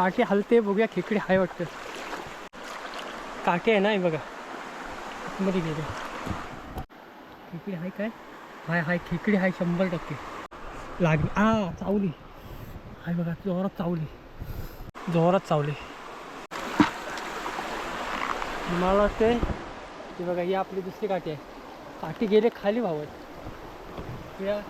काटे हलते बघूया खेकडी आहे वाटतं. काटे आहे ना बघा. मध्ये गेले. खेकडी हाय काय? हाय हाय खेकडी आहे शंभर टक्के. लागली. आ चावली. हाय बघा जोरात चावली. जोरात चावली. मला वाटते की बघा ही आपली दुसरी काठी आहे. काठी गेले खाली भावत या.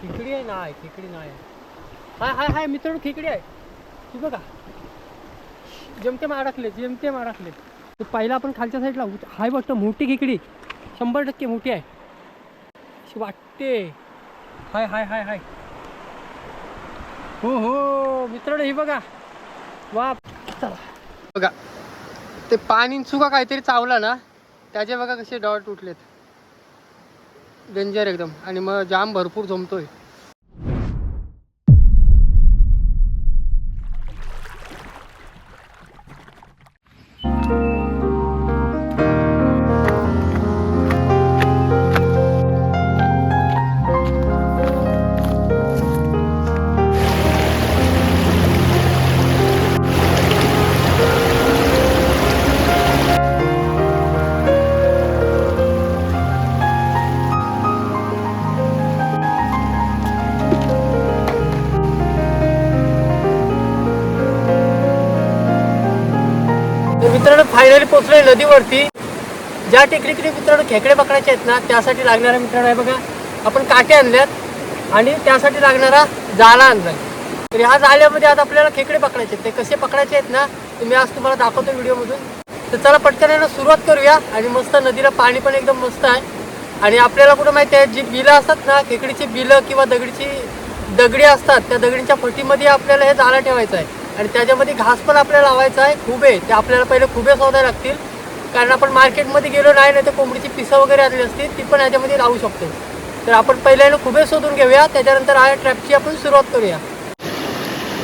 खेकडी आहे नाही खेकडी नाही हाय हाय हाय मित्रांनो खेकडी आहे. ही बघा. जेमतेम अडकले जेमतेम अडकले तर पहिला आपण खालच्या साईडला हाय वाटतं मोठी खेकडी. शंभर टक्के मोठी आहे. अशी वाटते. हाय हाय हाय हाय. हो हो. मित्रांनो ही बघा. वा चला. बघा. ते पाणी चुका काहीतरी चावला ना त्याचे बघा कसे डॉट उठलेत. डेंजर एकदम. आणि मग जाम भरपूर जमतोय. मित्रांनो फायनली पोचलोय नदीवरती. ज्या टेकडीकडे मित्रांनो खेकडे पकडायचे आहेत ना त्यासाठी लागणाऱ्या मित्रांनो आहे बघा आपण काटे आणल्यात आणि त्यासाठी लागणारा जाला आणला तर ह्या जाळ्यामध्ये आज आपल्याला खेकडे पकडायचे आहेत. ते कसे पकडायचे आहेत ना ते मी आज तुम्हाला दाखवतो व्हिडिओमधून. तर चला पटकन सुरुवात करूया आणि मस्त नदीला पाणी पण एकदम मस्त आहे. आणि आपल्याला कुठं माहिती आहे जी बिलं असतात ना खेकडीची बिलं किंवा दगडीची दगडी असतात त्या दगडीच्या फटीमध्ये आपल्याला हे जाळं ठेवायचं आहे. आणि त्याच्यामध्ये घास पण आपल्याला लावायचा आहे खुबे. ते आपल्याला पहिले खुबे शोधायला लागतील. कारण आपण मार्केटमध्ये गेलो नाही नाही तर कोंबडीची पिसं वगैरे आली असतील ती पण याच्यामध्ये लावू शकतो. तर आपण पहिल्यानं खुबे शोधून घेऊया त्याच्यानंतर आय ट्रॅपची आपण सुरुवात करूया.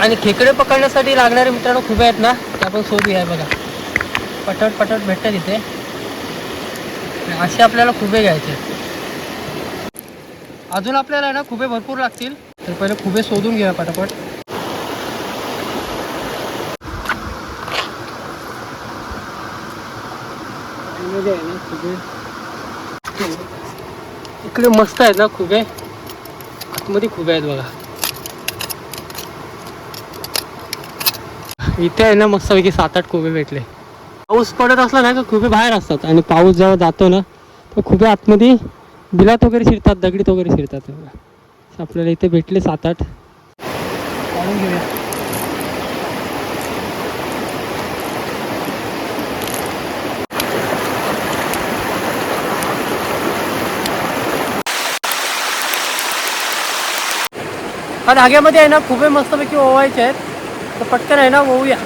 आणि खेकडे पकडण्यासाठी लागणारे मित्रांनो खुबे आहेत ना ते आपण शोधूया बघा. पटट पटट भेटतात इथे. असे आपल्याला खुबे घ्यायचे. अजून आपल्याला आहे ना खुबे भरपूर लागतील. तर पहिले खुबे शोधून घेऊया पटापट. मध्ये आहे ना खुबे? इकडे मस्त आहेत ना खुबे? आतमध्ये खुबे आहेत बघा. इथे आहे ना मस्तपैकी सात आठ खुबे भेटले. पाऊस पडत असला ना का खुबे बाहेर असतात. आणि पाऊस जेव्हा जातो ना तर खुबे आतमध्ये बिलात वगैरे शिरतात दगडीत वगैरे शिरतात. आपल्याला इथे भेटले सात आठ घेऊया हा धाग्यामध्ये आहे ना खुबे मस्तपैकी ओवायचे आहेत. तर पटकन आहे ना ओवूया.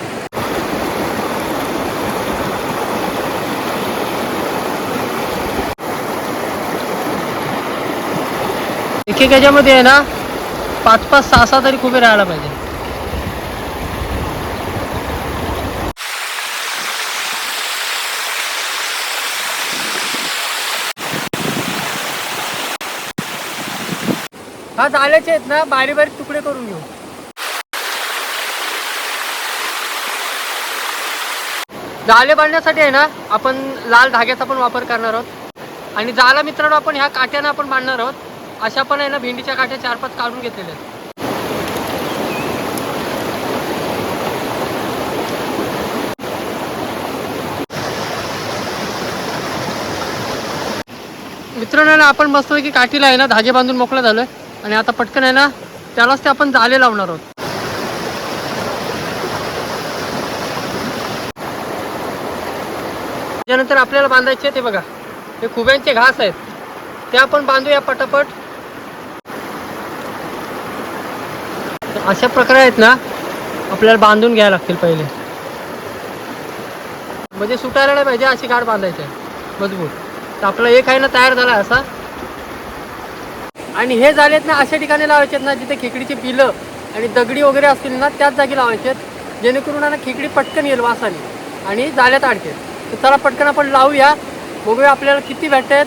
एक एक याच्यामध्ये आहे ना पाच पाच सहा सहा तरी खुबे राहायला पाहिजे. हा झाल्याचे आहेत ना बारीक बारीक तुकडे करून घेऊ. जाळे बांधण्यासाठी आहे ना आपण लाल धाग्याचा पण वापर करणार आहोत. आणि जाला मित्रांनो आपण ह्या काट्यानं आपण बांधणार आहोत. अशा पण आहे ना भेंडीच्या काट्या चार पाच काढून घेतलेल्या आहेत. मित्रांनो ना आपण मस्तपैकी काठीला आहे ना धागे बांधून मोकळं झालोय. आणि आता पटकन आहे ना त्यालाच ते आपण जाले लावणार आहोत. त्यानंतर आपल्याला बांधायचे ते बघा. हे खुब्यांचे घास आहेत. ते आपण बांधूया पटापट. अशा प्रकारे आहेत ना आपल्याला बांधून घ्यायला लागतील पहिले. म्हणजे सुटायला नाही पाहिजे अशी गाठ बांधायची आहे. मजबूत. तर आपला एक आहे ना तयार झाला असा. आणि हे झालेत ना अशा ठिकाणी लावायचे आहेत ना जिथे खेकडीची बिलं आणि दगडी वगैरे असतील ना त्याच जागी लावायचे आहेत जेणेकरून ना खेकडी पटकन येईल वासाने. आणि जाळ्यात अडकेल तर चला पटकन आपण लावूया. बघूया आपल्याला किती भेटत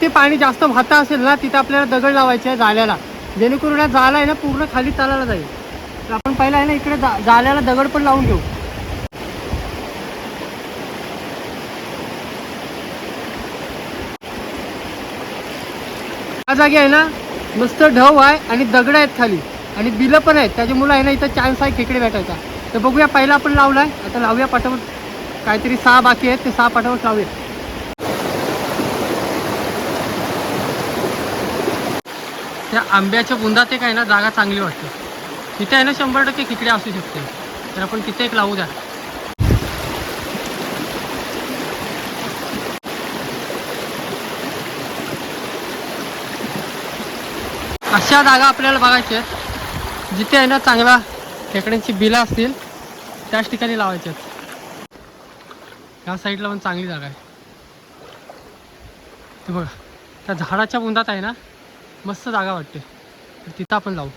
ते पाणी जास्त वाहता असेल ना तिथे आपल्याला दगड लावायचे आहे जाल्याला जेणेकरून जाळा आहे ना पूर्ण खाली चालायला जाईल. तर आपण पहिला आहे ना इकडे जा जाल्याला दगड पण लावून घेऊ. या जागी आहे ना? मस्त ढव आहे आणि दगड आहेत खाली. आणि बिलं पण आहेत. त्याच्यामुळे आहे ना इथं चान्स आहे खेकडे भेटायचा. तर बघूया पहिला आपण लावला आहे आता लावूया पाठावर. काहीतरी सहा बाकी आहेत ते सहा पाठावर लावूया. त्या आंब्याच्या बुंदात एक आहे ना जागा चांगली वाटते. तिथे आहे ना शंभर टक्के खेकडे असू शकते. तर आपण तिथे एक लावू द्या. अशा जागा आपल्याला बघायच्या आहेत जिथे आहे ना चांगला खेकड्यांची बिलं असतील त्याच ठिकाणी लावायच्या आहेत. ह्या साईडला पण चांगली जागा आहे. ते बघा त्या झाडाच्या बुंदात आहे ना मस्त जागा वाटते. तिथं आपण लावू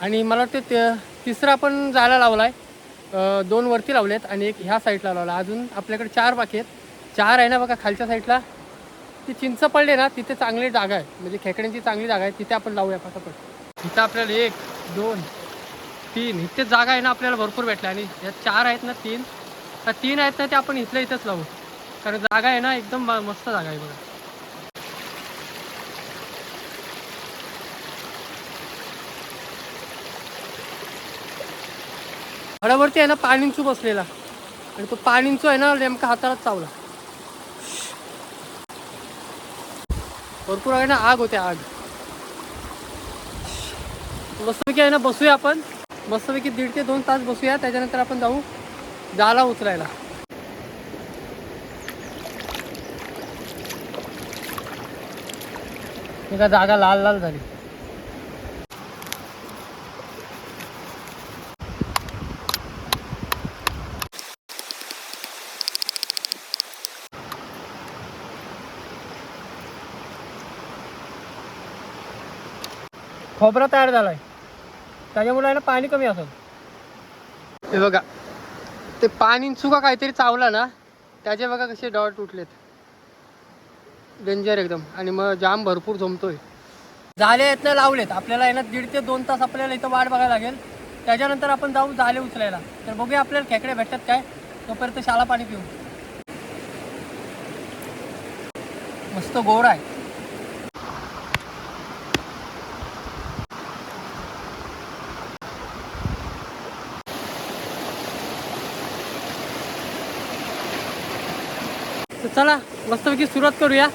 आणि मला वाटतं तिसरा पण जायला लावला आहे दोन वरती लावलेत आणि एक ह्या साईडला लावला. अजून आपल्याकडे चार बाकी आहेत. चार आहे ना बघा खालच्या साईडला. ती चिंच पडले ना तिथे चांगली जागा आहे. म्हणजे खेकड्यांची चांगली जागा आहे. तिथे आपण लावूया फटाफट. इथं आपल्याला एक दोन तीन इथे जागा आहे ना आपल्याला भरपूर भेटल्या. आणि ह्या चार आहेत ना तीन. त्या तीन आहेत ना ते आपण इथल्या इथंच लावू. कारण जागा आहे ना एकदम म- मस्त जागा आहे बघा. झाडावरती आहे ना पाणींचू बसलेला. आणि तो पाणींचू आहे ना नेमका हाताला चावला. भरपूर आहे ना आग होते आग. मस्तपैकी आहे ना बसूया आपण. मस्तपैकी दीड ते दोन तास बसूया. त्याच्यानंतर आपण जाऊ जाला उचलायला. एका जागा लाल लाल झाली. खोबरा तयार झालाय. त्याच्यामुळे आहे ना पाणी कमी असत हे बघा ते पाणी चुका काहीतरी चावला ना त्याचे बघा कसे डॉट उठलेत. डेंजर एकदम. आणि मग जाम भरपूर जमतोय. जाले आहेत ना लावलेत. आपल्याला ना दीड ते दोन तास आपल्याला इथं वाट बघायला लागेल. त्याच्यानंतर आपण जाऊ जाले उचलायला. तर बघूया आपल्याला खेकडे भेटतात काय. तोपर्यंत शाला पाणी पिऊ मस्त गोड आहे. चला मस्तपैकी सुरुवात करूया.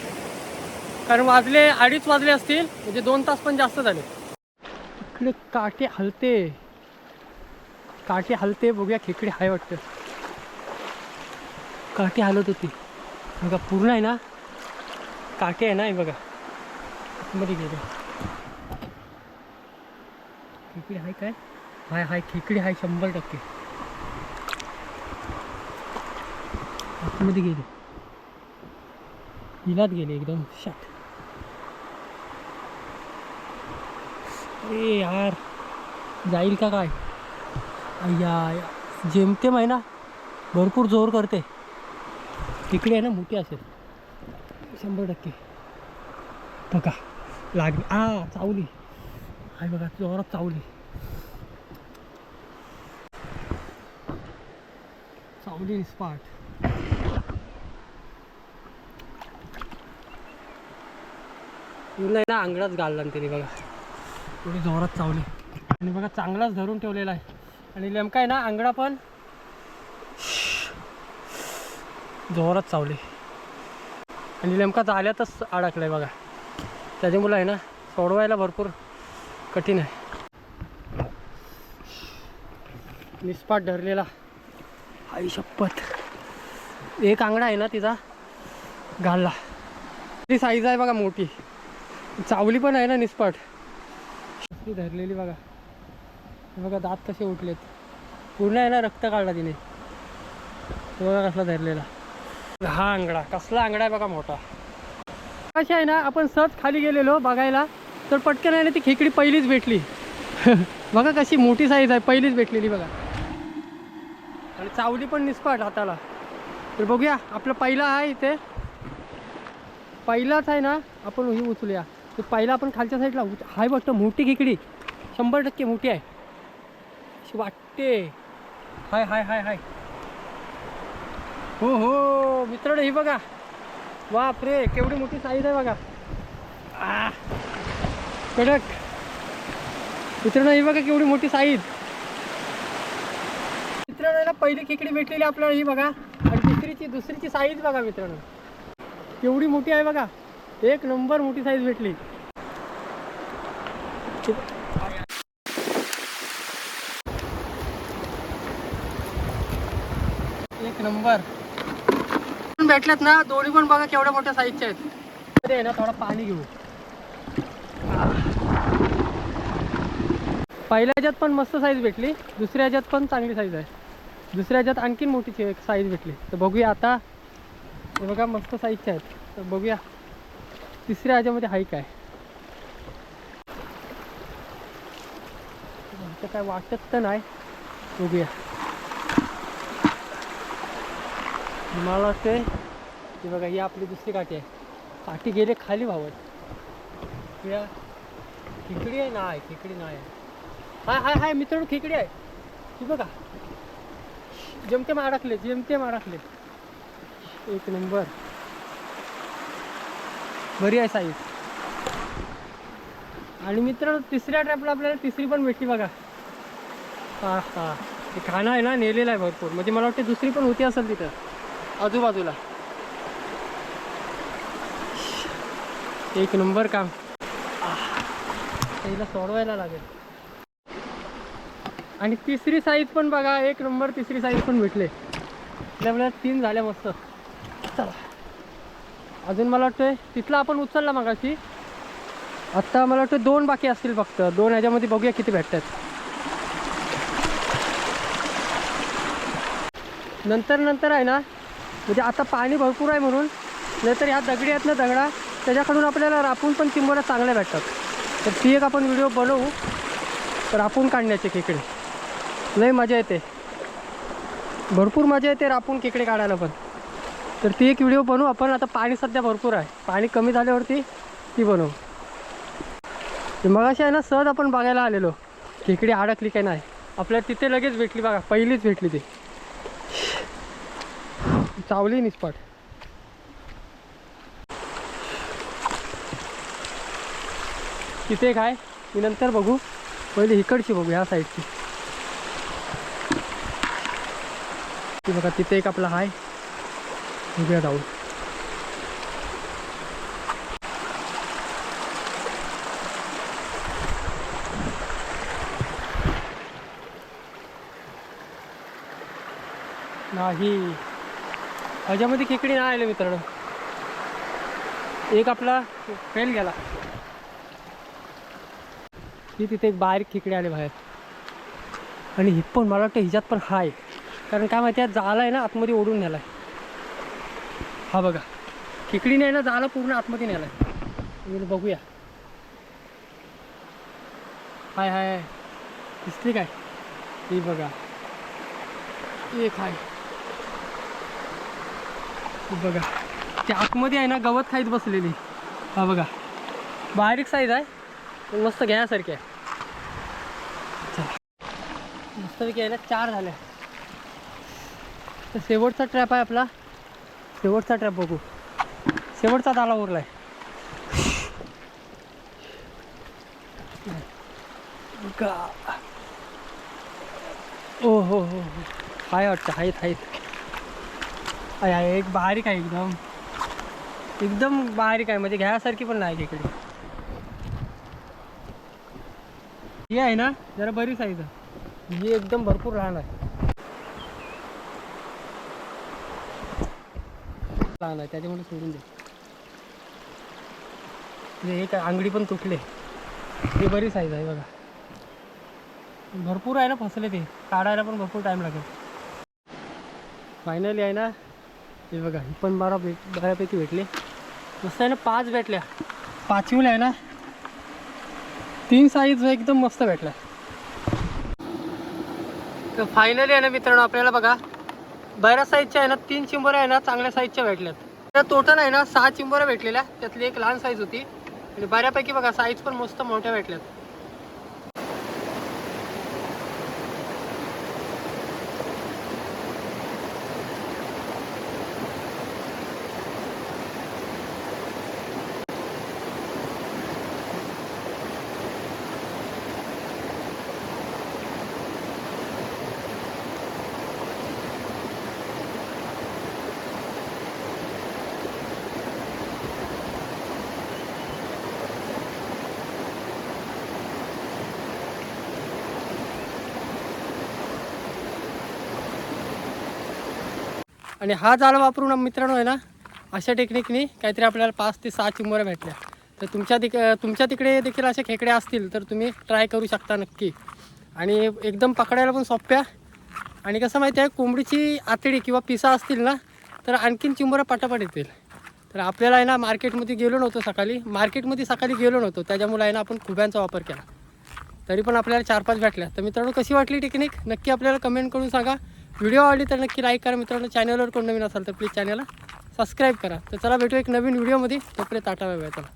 कारण वाजले अडीच वाजले असतील म्हणजे दोन तास पण जास्त झाले. इकडे काटे हलते. काटे हलते बघूया खेकडे हाय वाटतं. काटे हलत होती. बघा पूर्ण आहे ना? काटे आहे ना हे बघा. मध्ये गेले. खेकडे हाय काय? हाय हाय खेकडे हाय शंभर टक्के. आतमध्ये गेले. हिलात गेले एकदम शाट. अरे यार जाईल का काय? अय्या जेमतेम आहे ना भरपूर जोर करते. तिकडे आहे ना मोठी असेल. शंभर टक्के. बघा लागली. आ चावली. आहे बघा जोरात चावली. चावली स्पाट पूर्ण ना अंगडाच घालला त्याने बघा. थोडी जोरात चावली. आणि बघा चांगलाच धरून ठेवलेला आहे. आणि नेमका आहे ना अंगडा पण जोरात चावली. आणि नेमका जाल्यातच अडकलाय बघा. त्याच्यामुळं आहे ना सोडवायला भरपूर कठीण आहे. निस्पाट धरलेला. आई शपथ. एक आंगडा आहे ना तिचा. घालला. ती साईज आहे बघा मोठी. चावली पण आहे ना निस्पाट. ती धरलेली बघा. बघा दात कसे उठलेत. पूर्ण आहे ना रक्त काढला तिने. तो बघा कसला धरलेला. हा अंगडा. कसला अंगडा आहे बघा मोठा. कशी आहे ना आपण सहज खाली गेलेलो बघायला. तर पटकन आहे ना ती खेकडी पहिलीच भेटली. बघा कशी मोठी साईज आहे पहिलीच भेटलेली बघा. आणि चावली पण निस्पाट हाताला. तर बघूया आपलं पहिला आहे इथे. पहिलाच आहे ना आपण ही उचलूया. तर पहिला आपण खालच्या साईडला हाय वाटतं मोठी खेकडी. शंभर टक्के मोठी आहे. अशी वाटते. हाय हाय हाय हाय. हो हो मित्रांनो ही बघा. बापरे केवढी मोठी साईज आहे बघा. आ, कडक. मित्रांनो ही बघा केवढी मोठी साईज मित्रांनो याला पहिली खेकडी भेटलेली आपल्याला ही बघा. आणि तिसरीची दुसरीची साईज बघा मित्रांनो. केवढी मोठी आहे बघा. एक नंबर मोठी साईज भेटली. एक नंबर. भेटल्यात ना दोन्ही पण बघा केवढ्या मोठ्या साईजच्या आहेत. आहे ना थोडा पाणी घेऊ. पहिल्या ह्याच्यात पण मस्त साईज भेटली दुसऱ्या ह्याच्यात पण चांगली साईज आहे. दुसऱ्या ह्याच्यात आणखीन मोठी साईज भेटली. तर बघूया आता. हे बघा मस्त साईजच्या आहेत. तर बघूया. तिसऱ्या ह्याच्यामध्ये हाय काय काय वाटत तर नाही. बघूया. मला वाटते की बघा ही आपली दुसरी काठी आहे. काठी गेले खाली भावत. या खेकडी आहे? नाही खेकडी नाही. हाय हाय हाय मित्रांनो खेकडी आहे. ती बघा. जमते अडकले जेमतेम अडकले. एक नंबर. बरी आहे साईज आणि मित्रांनो तिसऱ्या ट्रॅपला आपल्याला तिसरी पण भेटली बघा. हा हा ते खाणं आहे ना नेलेलं आहे भरपूर. म्हणजे मला वाटते दुसरी पण होती असेल तिथं. आजूबाजूला. एक नंबर काम. तिला सोडवायला लागेल. आणि तिसरी साईज पण बघा एक नंबर तिसरी साईज पण भेटले. आपल्याला तीन झाल्या मस्त. चला. अजून मला वाटतंय तिथला आपण उचलला मगाशी. आत्ता मला वाटतं दोन बाकी असतील फक्त. दोन ह्याच्यामध्ये बघूया किती भेटतात. नंतर नंतर आहे ना म्हणजे आता पाणी भरपूर आहे म्हणून नाहीतर ह्या दगडी आहेत ना दगडा त्याच्याकडून आपल्याला रापून पण चिंबोऱ्या चांगल्या भेटतात. तर ती एक आपण व्हिडिओ बनवू. रापून काढण्याचे खेकडे. लय मजा येते. भरपूर मजा येते रापून खेकडे काढायला पण. तर ती एक व्हिडिओ बनवू. आपण आता पाणी सध्या भरपूर आहे. पाणी कमी झाल्यावरती ती बनवू. ते मगाशी आहे ना सहज आपण बघायला आलेलो. खेकडी अडकली काय नाही? आपल्याला तिथे लगेच भेटली बघा. पहिलीच भेटली ती. चावली निस्पाट तिथे काय मी नंतर बघू. पहिले इकडची बघू ह्या साईडची ती बघा तिथे एक आपला हाय. बघूया जाऊन नाही. ह्याच्यामध्ये खेकडी नाही आले मित्रांनो. एक आपला फेल गेला. ही तिथे एक बारीक खेकडे आले बाहेर. आणि ही पण मला वाटतं हिच्यात पण हाय. कारण काय माहिती आहे जाला आहे ना आतमध्ये ओढून नेलाय. हा बघा. खेकडी नाही ना जाळा पूर्ण आतमध्ये नेलाय मी बघूया. हाय हाय हाय. दिसली काय? ही बघा. एक हाय बघा. ते आतमध्ये आहे ना गवत खाईत बसलेली. हा बघा. बारीक साईज आहे पण मस्त घ्यासारखी आहे. मस्तपैकी आहे ना चार झाल्या तर शेवटचा ट्रॅप आहे आपला. शेवटचा ट्रॅप बघू. शेवटचा ताला उरलाय. का ओ हो हो हो. हाय वाटतं आहेत आहेत आहे आहे एक बारीक आहे एकदम. एकदम बारीक आहे म्हणजे घ्यासारखी पण नाही इकडे. ही आहे ना जरा बरीच आहे. ही एकदम भरपूर लहान आहे. चांगला आहे त्याच्यामुळे सोडून दे. म्हणजे एक आंगडी पण तुटले. ही बरी साईज आहे बघा. भरपूर आहे ना फसले ते. काढायला पण भरपूर टाईम लागेल. फायनली आहे ना हे बघा ही पण बारा भेट बऱ्यापैकी भेटले. मस्त आहे ना पाच भेटल्या. पाचवीला आहे ना. तीन साईज एकदम मस्त भेटल्या. तर फायनली आहे ना मित्रांनो आपल्याला बघा बऱ्याच साईजच्या आहे ना तीन चिंबोऱ्या आहे ना चांगल्या साईजच्या भेटल्यात. त्या टोटल आहे ना सहा चिंबोऱ्या भेटलेल्या त्यातली एक लहान साईज होती. आणि बऱ्यापैकी बघा साईज पण मस्त मोठ्या भेटल्यात. आणि हा जाळ वापरून मित्रांनो आहे ना अशा टेक्निकनी काहीतरी आपल्याला पाच ते सहा चिंबोऱ्या भेटल्या. तर तुमच्या तिक तुमच्या तिकडे देखील अशा खेकड्या असतील तर तुम्ही ट्राय करू शकता नक्की. आणि एकदम पकडायला पण सोप्या. आणि कसं माहिती आहे कोंबडीची आतडी किंवा पिसा असतील ना तर आणखीन चिंबोऱ्या पटापट येतील. तर आपल्याला आहे ना मार्केटमध्ये गेलो नव्हतो सकाळी. मार्केटमध्ये सकाळी गेलो नव्हतो. त्याच्यामुळे आहे ना आपण खुब्यांचा वापर केला. तरी पण आपल्याला चार पाच भेटल्या. तर मित्रांनो कशी वाटली टेक्निक नक्की आपल्याला कमेंट करून सांगा. व्हिडिओ आवडली तर नक्की लाईक करा मित्रांनो. चॅनलवर कोण नवीन असाल तर प्लीज चॅनलला सबस्क्राईब करा. तर चला भेटू एक नवीन व्हिडिओमध्ये तोपर्यंत टाटा बाय चला.